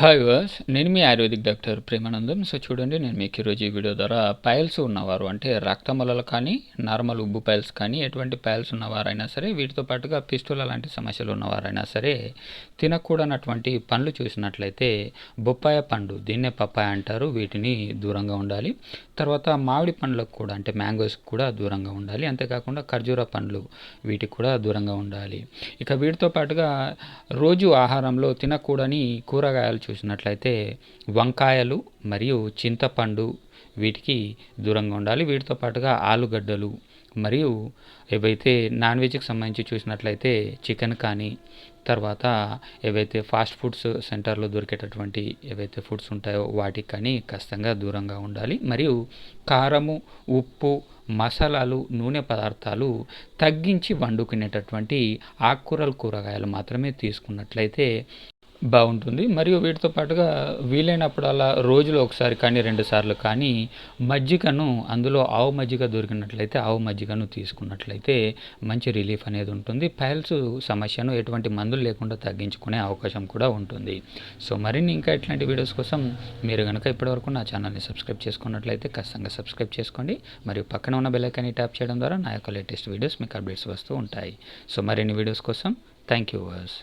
Hi వాస్ నేను మీ ఆయుర్వేదిక్ డాక్టర్ ప్రేమానందం. సో చూడండి నేను మీకు ఈరోజు ఈ వీడియో ద్వారా పైల్స్ ఉన్నవారు అంటే రక్తమలలు కానీ నార్మల్ ఉబ్బు పైల్స్ కానీ ఎటువంటి పైల్స్ ఉన్నవారైనా సరే వీటితో పాటుగా పిస్టుల లాంటి సమస్యలు ఉన్నవారైనా సరే తినకూడనటువంటి పండ్లు చూసినట్లయితే బొప్పాయ పండు దీన్నే పప్పాయ అంటారు వీటిని దూరంగా ఉండాలి. తర్వాత మామిడి పండ్లకు కూడా అంటే మ్యాంగోస్ కూడా దూరంగా ఉండాలి. అంతేకాకుండా ఖర్జూర పండ్లు వీటికి కూడా దూరంగా ఉండాలి. ఇక వీటితో పాటుగా రోజు ఆహారంలో తినకూడని కూరగాయలు చూసినట్లయితే వంకాయలు మరియు చింతపండు వీటికి దూరంగా ఉండాలి. వీటితో పాటుగా ఆలుగడ్డలు మరియు ఏవైతే నాన్ వెజ్కి సంబంధించి చూసినట్లయితే చికెన్ కానీ తర్వాత ఏవైతే ఫాస్ట్ ఫుడ్స్ సెంటర్లో దొరికేటటువంటి ఏవైతే ఫుడ్స్ ఉంటాయో వాటికి కానీ ఖచ్చితంగా దూరంగా ఉండాలి. మరియు కారము ఉప్పు మసాలాలు నూనె పదార్థాలు తగ్గించి వండుకునేటటువంటి ఆకుకూరలు కూరగాయలు మాత్రమే తీసుకున్నట్లయితే బాగుంటుంది. మరియు వీటితో పాటుగా వీలైనప్పుడల్లా రోజులో ఒకసారి కానీ రెండు సార్లు కానీ మజ్జిగను అందులో ఆవు మజ్జిగ దొరికినట్లయితే ఆవు మజ్జిగను తీసుకున్నట్లయితే మంచి రిలీఫ్ అనేది ఉంటుంది. పైల్స్ సమస్యను ఎటువంటి మందులు లేకుండా తగ్గించుకునే అవకాశం కూడా ఉంటుంది. సో మరిన్ని ఇంకా ఇట్లాంటి వీడియోస్ కోసం మీరు కనుక ఇప్పటివరకు నా ఛానల్ని సబ్స్క్రైబ్ చేసుకున్నట్లయితే ఖచ్చితంగా సబ్స్క్రైబ్ చేసుకోండి. మరియు పక్కన ఉన్న బెల్లైకాన్ని ట్యాప్ చేయడం ద్వారా నా యొక్క లేటెస్ట్ వీడియోస్ మీకు అప్డేట్స్ వస్తూ ఉంటాయి. సో మరిన్ని వీడియోస్ కోసం థ్యాంక్ యూ వర్స్.